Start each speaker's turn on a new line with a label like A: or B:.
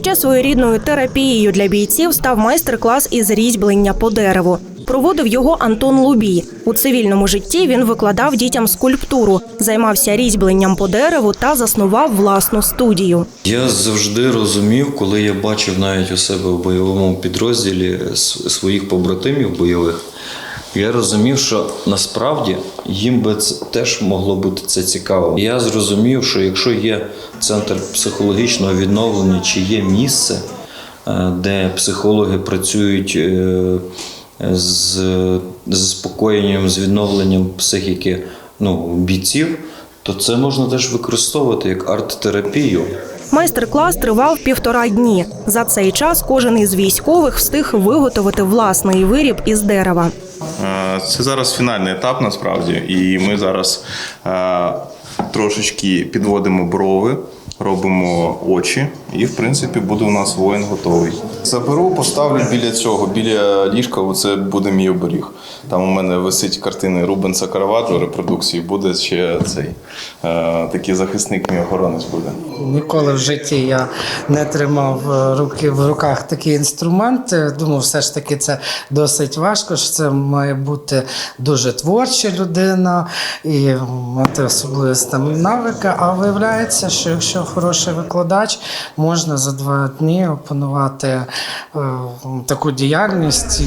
A: Ще своєрідною терапією для бійців став майстер-клас із різьблення по дереву. Проводив його Антон Лубій. У цивільному житті він викладав дітям скульптуру, займався різьбленням по дереву та заснував власну студію.
B: Я завжди розумів, коли я бачив навіть у себе в бойовому підрозділі своїх побратимів бойових. Я розумів, що насправді їм би це теж могло бути це цікаво. Я зрозумів, що якщо є центр психологічного відновлення, чи є місце, е, де психологи працюють е, з з заспокоєнням, з відновленням психіки ну, бійців, то це можна теж використовувати як арт-терапію.
A: Майстер-клас тривав півтора дні. За цей час кожен із військових встиг виготовити власний виріб із дерева.
C: Е, Це зараз фінальний етап насправді, і ми зараз е, трошечки підводимо брови, робимо очі, і в принципі буде у нас воїн готовий. Заберу, поставлю біля цього, біля ліжка. Оце буде мій оберіг. Там у мене висить картини Рубенса Караваджо репродукції. Буде ще цей е, такий захисник, мій охоронець буде.
D: Ніколи в житті я не тримав е, руки в руках такий інструмент. Думав, все ж таки це досить важко. що Це має бути дуже творча людина і мати особливість там навики. А виявляється, що якщо хороший викладач, можна за два дні опанувати е, таку діяльність.